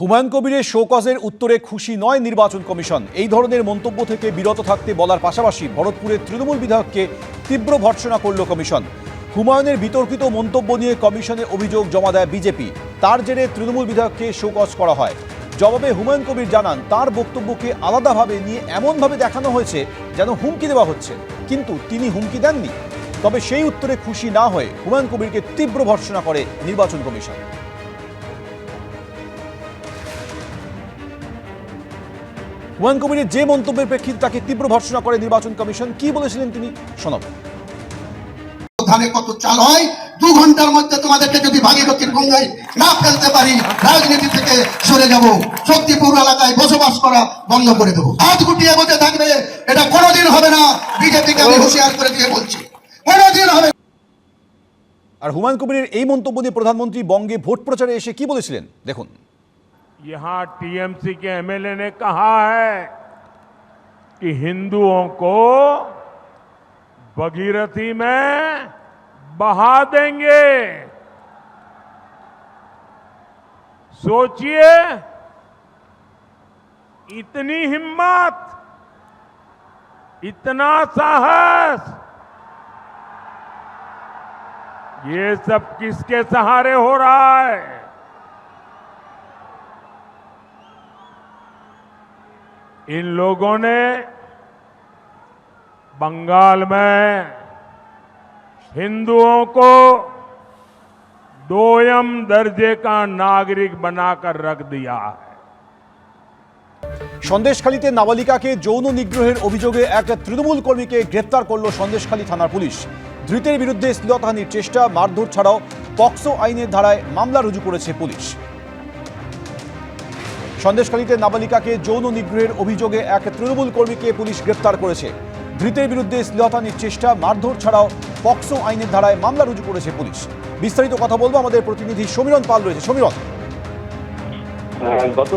হুমায়ুন কবিরের শোকজের উত্তরে খুশি নয় নির্বাচন কমিশন। এই ধরনের মন্তব্য থেকে বিরত থাকতে বলার পাশাপাশি ভরতপুরের তৃণমূল বিধায়ককে তীব্র ভর্ৎসনা করল কমিশন। হুমায়ুনের বিতর্কিত মন্তব্য নিয়ে কমিশনে অভিযোগ জমা দেয় বিজেপি। তার জেরে তৃণমূল বিধায়ককে শোকজ করা হয়। জবাবে হুমায়ুন কবির জানান, তার বক্তব্যকে আলাদাভাবে নিয়ে এমনভাবে দেখানো হয়েছে যেন হুমকি দেওয়া হচ্ছে। কিন্তু তিনি হুমকি দেননি। তবে সেই উত্তরে খুশি না হয়ে হুমায়ুন কবিরকে তীব্র ভর্ৎসনা করে নির্বাচন কমিশন। হুমায়ুন কবিরের যে মন্তব্যের প্রেক্ষিতে তাকে তীব্র ভর্ৎসনা করে নির্বাচন কমিশন কি বলেছিলেন তিনি? শোনাব। ধানে কত চাল হয়? দু ঘণ্টার মধ্যে তোমাদেরকে যদি ভাগীরথীর গঙ্গায় না ফেলতে পারি রাজনীতি থেকে সরে যাব। শক্তিপুর এলাকায় বসবাস করা বন্ধ করে দেবো। হাত গুটিয়ে বসে থাকবে এটা কোনোদিন হবে না। বিজেপিকে আমি হুঁশিয়ার করে দিয়ে বলছি কোনোদিন হবে না। আর হুমায়ুন কবিরের এই মন্তব্য দিয়ে প্রধানমন্ত্রী বঙ্গে ভোট প্রচারে এসে কি বলেছিলেন? দেখুন। यहाँ टीएमसी के एमएलए ने कहा है कि हिंदुओं को भगीरथी में बहा देंगे। सोचिए, इतनी हिम्मत, इतना साहस, ये सब किसके सहारे हो रहा है? इन लोगों ने बंगाल में हिंदुओं को दोयम दर्जे का नागरिक बनाकर रख दिया है সন্দেশখালীতে নাবালিকাকে যৌন নিগ্রহের অভিযোগে এক তৃণমূল কর্মীকে গ্রেপ্তার করল সন্দেশখালী থানার পুলিশ ধৃতের বিরুদ্ধে শ্লীলতাহানির চেষ্টা মারধর ছাড়াও পক্সো আইনের ধারায় মামলা রুজু করেছে পুলিশ সন্দেশখালীতে নাবালিকাকে যৌন নিগ্রহের অভিযোগে এক তৃণমূল কর্মীকে পুলিশ গ্রেপ্তার করেছে। ধৃতের বিরুদ্ধে শ্লীলতাহানির চেষ্টা, মারধর ছাড়াও পক্সো আইনের ধারায় মামলা রুজু করেছে পুলিশ। বিস্তারিত কথা বলব আমাদের প্রতিনিধি সমীরণ পাল রয়েছে। সমীরণ। গত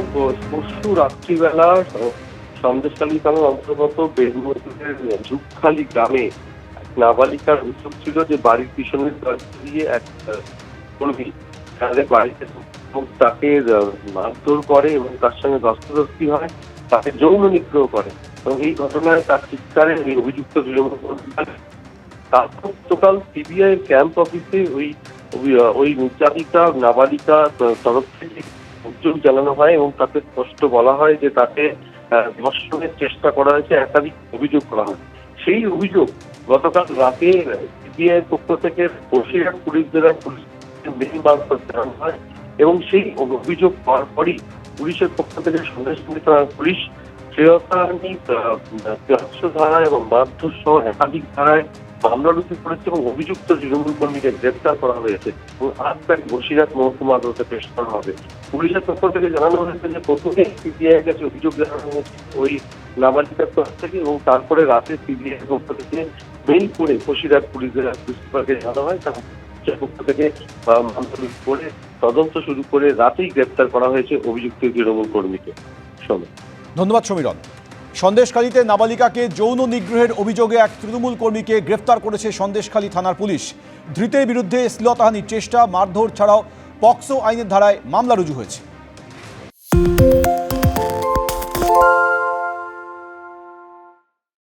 পরশু রাত্রিবেলা সন্দেশখালী থানার অন্তর্গত বেদমজুরের ঝুপখালী গ্রামে নাবালিকার অভিযোগ ছিল যে বাড়ির পিছনের দিয়ে এক কর্মী তাদের বাড়িতে এবং তাকে মারধর করে এবং তার সঙ্গে ধস্তাধস্তি হয়, তাকে যৌন নিগ্রহ করে। এবং এই ঘটনায় তার চিৎকারে এই অভিযুক্ত তারপর গতকাল সিবিআই ক্যাম্প অফিসে ওই, ওই- নির্যাতিতা, নাবালিকা তরফ থেকে অভিযোগ জানানো হয় এবং তাকে স্পষ্ট বলা হয় যে তাকে ধর্ষণের চেষ্টা করা হয়েছে, একাধিক অভিযোগ করা হয়। সেই অভিযোগ গতকাল রাতে সিবিআই পক্ষ থেকে বসিরহাট পুলিশ জেলার পুলিশ মেইন জানানো হয়। এবং সেই অভিযোগ পাওয়ার পরই পুলিশের পক্ষ থেকে সন্দেশ পুলিশ এবং সহ একাধিক ধারায় মামলা রুজু করেছে এবং অভিযুক্ত তৃণমূল কর্মীকে গ্রেপ্তার করা হয়েছে এবং আজ মহকুমা আদালতে পেশ করা হবে। পুলিশের পক্ষ থেকে জানানো হয়েছে যে প্রথমে সিবিআই এর কাছে অভিযোগ জানানো হয়েছে ওই নাবালিকার থেকে এবং তারপরে রাতে সিবিআই এর পক্ষ থেকে মেইল করে বসিরহাট পুলিশের পুলিশ জানানো হয়। তার পুলিশের পক্ষ থেকে করে তদন্ত শুরু করে রাতেই গ্রেপ্তার করা হয়েছে অভিযুক্ত তৃণমূল কর্মীকে। শোনো। ধন্যবাদ, সমীরণ। সন্দেশখালীতে নাবালিকাকে যৌন নিগ্রহের অভিযোগে এক তৃণমূল কর্মীকে গ্রেফতার করেছে সন্দেশখালী থানার পুলিশ। ধৃতের বিরুদ্ধে শ্লীলতাহানির চেষ্টা, মারধর ছাড়াও পক্সো আইনের ধারায় মামলা রুজু হয়েছে।